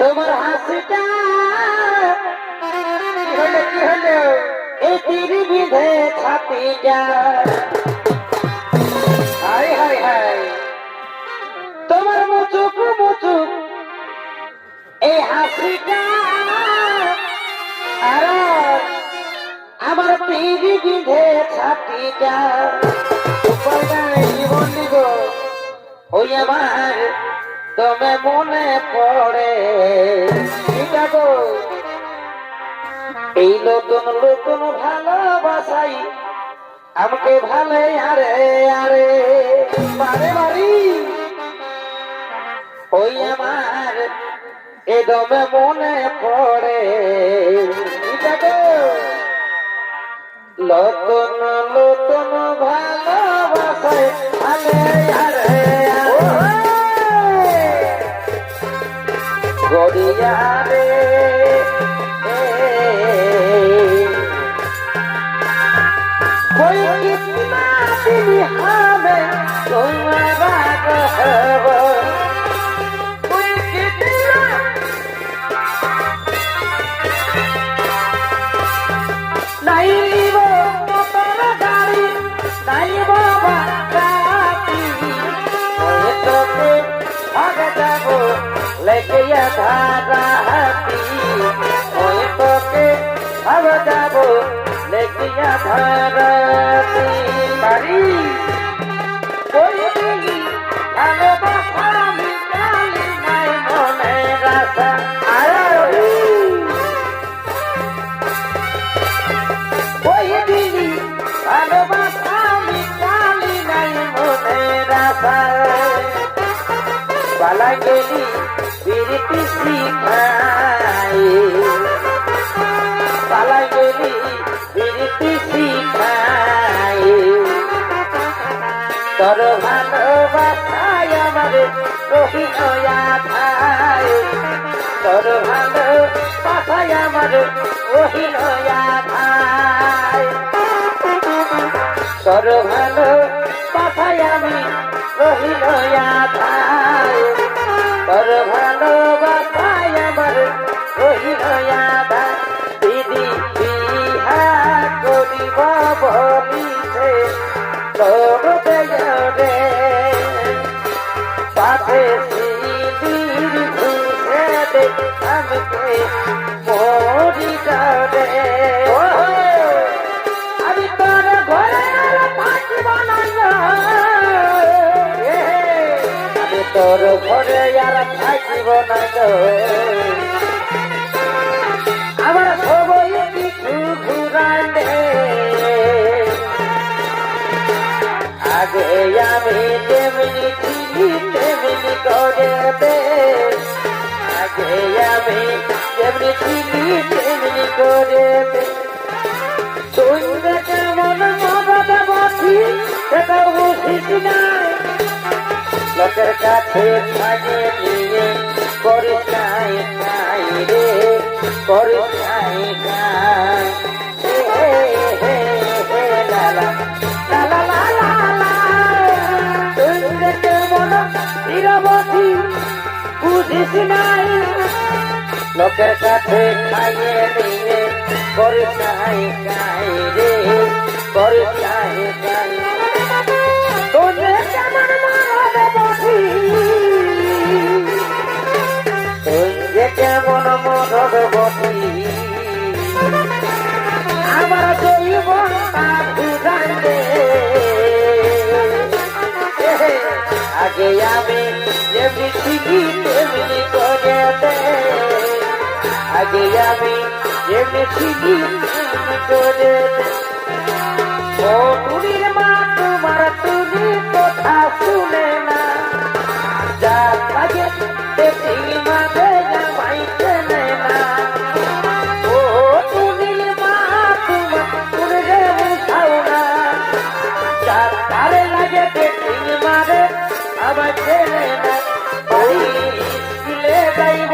তোমার হাসিটা কি হলো, কি এই বিধে ছাপি যা হাই হাই হাই তোমার মুচুক মুচুক, এই হাসিটা আর আমার পিড়ি বিধে ছাপি যা জীবন দিব, ওই আমার তবে মনে পড়ে। এই নতুন নতুন ভালোবাসাই আমাকে ভালে আরে আরে। বারে বাড়ি ওই আমার এ দমে মনে পড়ে। নতুন নতুন ভালোবাসায় ভালে আরে গড়িয়া রে। কই কিতনা তুমি হবে তোমার হব কই কিতনা নাইব তোর গাড়ি, নাইব বাবা কাটি তোতে আগে যাব लेके या धारा हाथी ओए तो के भाग जाबो लेके या धारा বিরতি শিখাই। পালা গেলি বিরতি শিখাই। তোর ভালোবাসায় আমার রহিল ভাই তোর ভালোবাসায় আমার রহিল ভাই তোর ভালো বাসায় আমি রহিল ভাই তোর আমার রহিল ভাই দিদি বিহা করিব বলিছে তোর দেয়রে পাথে সিদির ঘুষে দে আমাকে মরি যাবে। আমি তোর ঘরে আর থাকিব না। আমি তোর ঘরে আর থাকিব না আমি তেমনি তেমনি করে আগে আমি তেমনি তেমনি করে যে কেমন মদত বসি সেটা বুঝিস নাই। লোকের কাছে থাকে নিয়ে করিস নাই নাই রে করিস নাই লোকের কাছে খাইয়ে নিয়ে করিস নাই নাই রে করিস নাই নাই তোরে কেমন মারাবে বসি? বসি? আমার জীবনটা আগে আমি তেমনি করে আগে আমি যেমনি ঠিকই তেমনি করে ও টুনির মা তোমার টুনি কথা শুনে না যা লাগে না। বাড়ি স্কুলে যাইব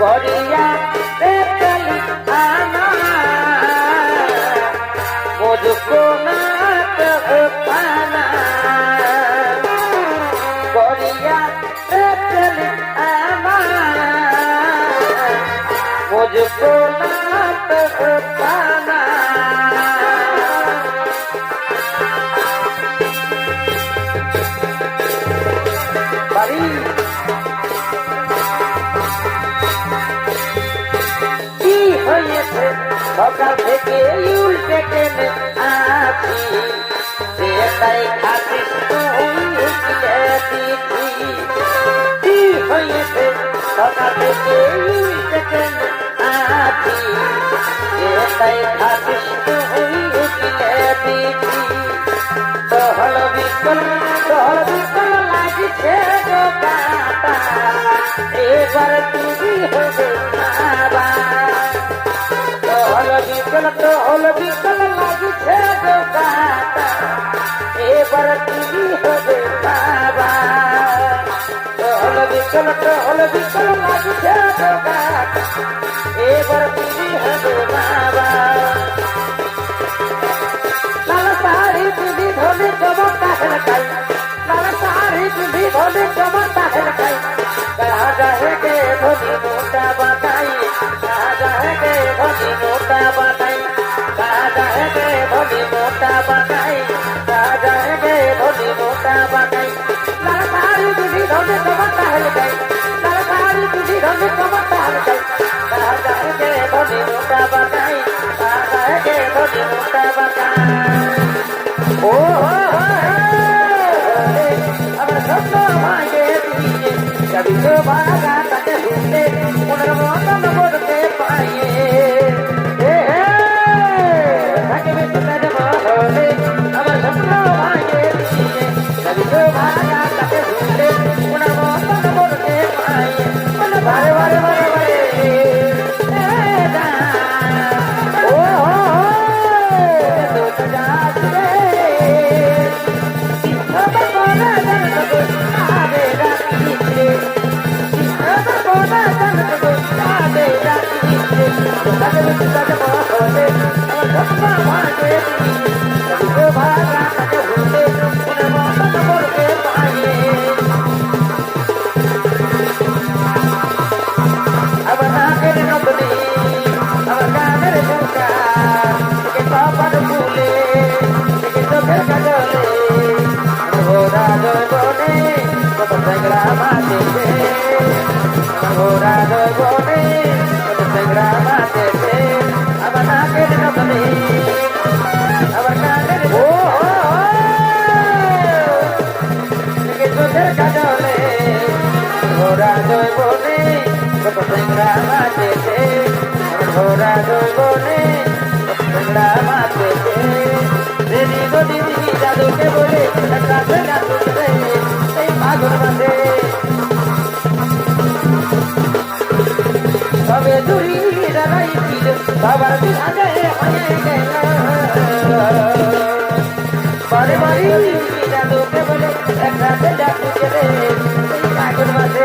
গড়িয়া পেতল আমার মুঝকো নাত পানা গড়িয়া পেতল পানা সকাল থেকে উল্টে কেনে আছি। তুই দিছি কি হয়েছে? সকাল থেকে উল্টে কেনে আছি। তুই দিছি তহল বিকল তহল বিকল লাগিছে এবার তুমি হবে বাবা। বিকল তহল বিকল লাগিছে কাটা এবার তুমি হবে বাবা। তহল বিকল তহল বিকল লাগিছে কাটা এবার তুমি হবে বাবা। লাল সারি তুদি ধনে চমকতা হেলকাই লাল सीधी भोले चमता है लगाई कहा जाए के भोली मोटा बताई कहा जाए के भोली मोटा बताई कहा जाए के भोली मोटा बताई कहा जाए के भोली मोटा बताई लड़कारी सीधी भोले কবি তো ভাগা তাকে ঘোরা বাবার বিধানে হয়ে গেল বারে বারে জাদুকে বলে একটা সেনা তুলবে এই মাগুর মাঝে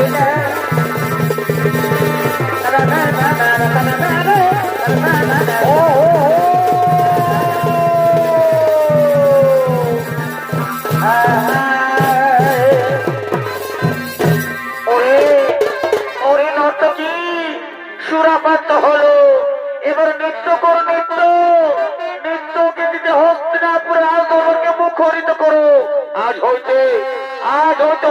Yeah. આ જો તો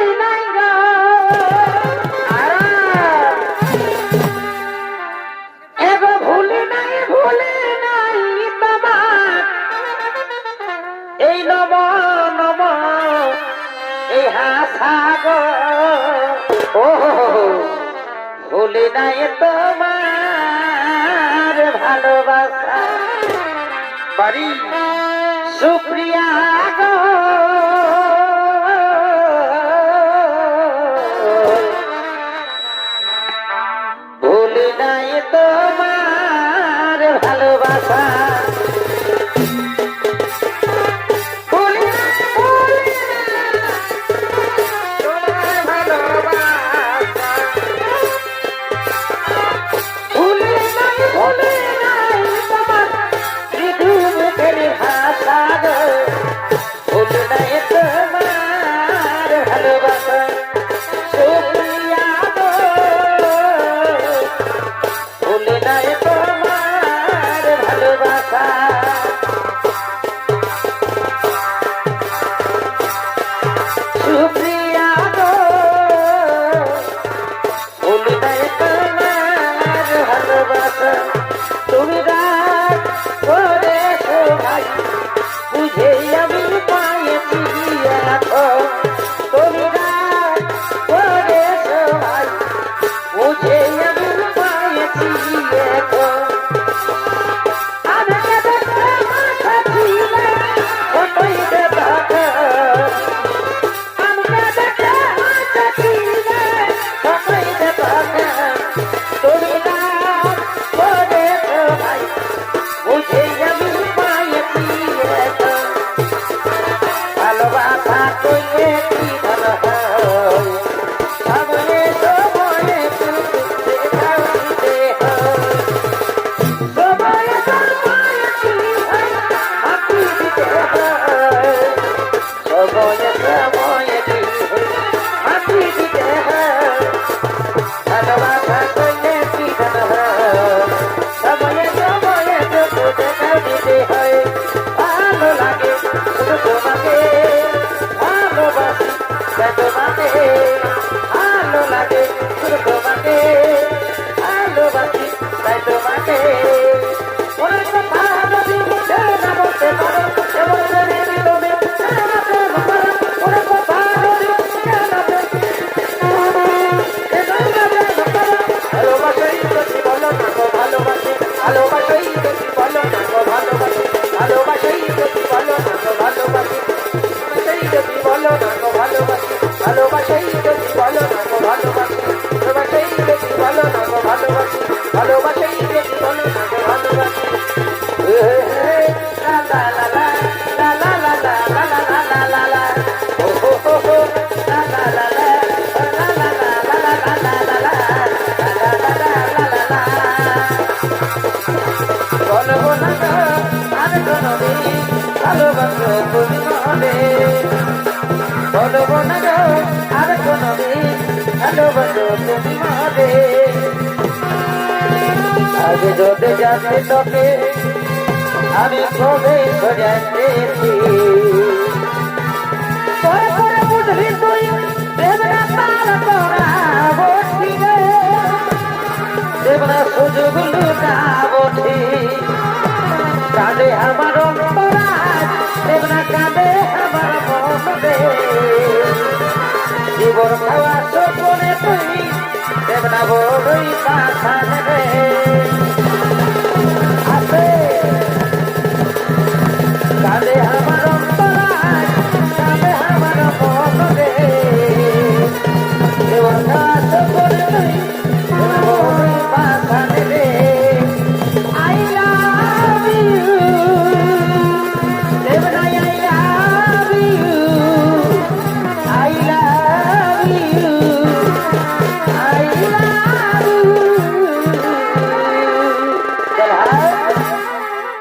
হৃদয়ে তোমার ভালোবাসা। বাড়ি। সুপ্রিয়া গো। ভুল নাই তোমার ভালোবাসা। যাতে তোকে আমি কবে পরে পরে বুঝবি তুই দেবনা তার তোরা বসি রে। দেবনা সুযোগ লুটাবো ঠিক। কাঁদে আমার অন্তরাজ দেবনা কাঁদে আমার মন রে জীবন খাওয়া সপনে তুই দেবনা বড়ই রে আছে